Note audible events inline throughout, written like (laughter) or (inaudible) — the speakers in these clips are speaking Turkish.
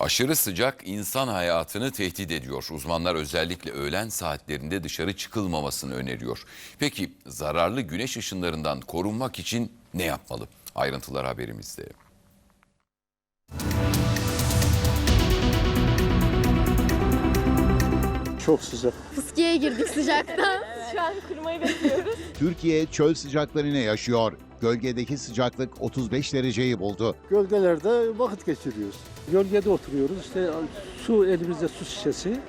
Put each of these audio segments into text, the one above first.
Aşırı sıcak insan hayatını tehdit ediyor. Uzmanlar özellikle öğlen saatlerinde dışarı çıkılmamasını öneriyor. Peki zararlı güneş ışınlarından korunmak için ne yapmalı? Ayrıntılar haberimizde. Çok sıcak. Fıskiye girdik sıcaktan. Şu an kurumayı bekliyoruz. Türkiye çöl sıcaklarını yaşıyor. Gölgedeki sıcaklık 35 dereceyi buldu. Gölgelerde vakit geçiriyoruz. Gölgede oturuyoruz. İşte su elimizde su şişesi.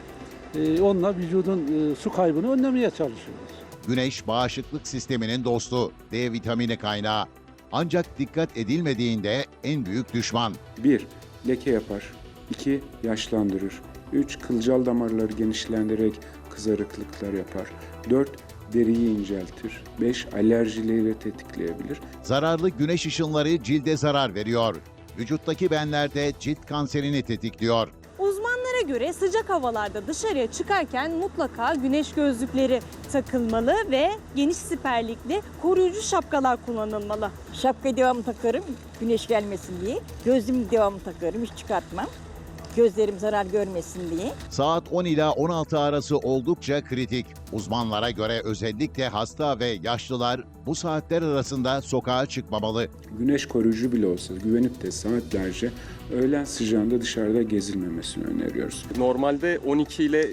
Ee, onunla vücudun e, su kaybını önlemeye çalışıyoruz. Güneş bağışıklık sisteminin dostu, D vitamini kaynağı. Ancak dikkat edilmediğinde en büyük düşman. 1. Leke yapar. 2. Yaşlandırır. 3. Kılcal damarları genişlendirerek kızarıklıklar yapar. 4. Deriyi inceltir. 5. Alerjileri tetikleyebilir. Zararlı güneş ışınları cilde zarar veriyor. Vücuttaki benlerde cilt kanserini tetikliyor. Uzmanlara göre sıcak havalarda dışarıya çıkarken mutlaka güneş gözlükleri takılmalı ve geniş siperlikli koruyucu şapkalar kullanılmalı. Şapkayı devamlı takarım güneş gelmesin diye. Gözlüğümü devamlı takarım hiç çıkartmam. Gözlerim zarar görmesin diye. Saat 10 ila 16 arası oldukça kritik. Uzmanlara göre özellikle hasta ve yaşlılar bu saatler arasında sokağa çıkmamalı. Güneş koruyucu bile olsa güvenip de saatlerce öğlen sıcağında dışarıda gezilmemesini öneriyoruz. Normalde 12 ile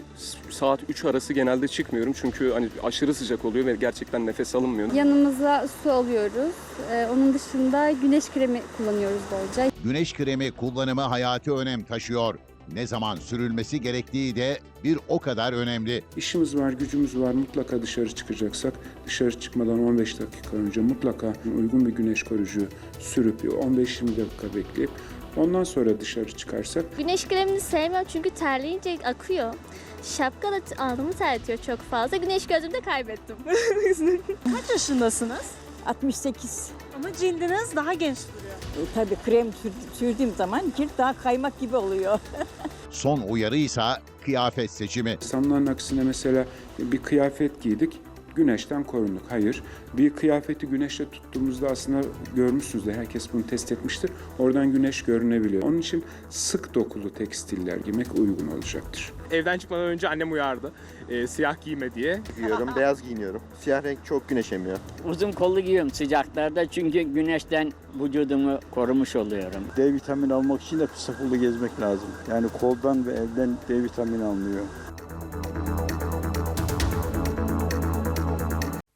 saat 3 arası genelde çıkmıyorum çünkü hani aşırı sıcak oluyor ve gerçekten nefes alınmıyor. Yanımıza su alıyoruz. Ee, onun dışında güneş kremi kullanıyoruz bolca. Güneş kremi kullanımı hayati önem taşıyor. Ne zaman sürülmesi gerektiği de bir o kadar önemli. İşimiz var, gücümüz var. Mutlaka dışarı çıkacaksak dışarı çıkmadan 15 dakika önce mutlaka uygun bir güneş koruyucu sürüp 15-20 dakika bekleyip ondan sonra dışarı çıkarsak Güneş kremini sevmiyorum çünkü terleyince akıyor. Şapka da alnımı terletiyor çok fazla. Güneş gözlüğümü de kaybettim. (laughs) Kaç yaşındasınız? 68. Ama cildiniz daha genç tabii krem sür- sürdüğüm zaman cilt daha kaymak gibi oluyor. (laughs) Son uyarıysa kıyafet seçimi. insanların aksine mesela bir kıyafet giydik güneşten korunduk. Hayır. Bir kıyafeti güneşle tuttuğumuzda aslında görmüşsünüzdür. Herkes bunu test etmiştir. Oradan güneş görünebiliyor. Onun için sık dokulu tekstiller giymek uygun olacaktır. Evden çıkmadan önce annem uyardı. e, siyah giyme diye. giyiyorum, (laughs) beyaz giyiniyorum. Siyah renk çok güneş emiyor. Uzun kollu giyiyorum sıcaklarda çünkü güneşten vücudumu korumuş oluyorum. D vitamini almak için de kısa kollu gezmek lazım. Yani koldan ve elden D vitamini alınıyor.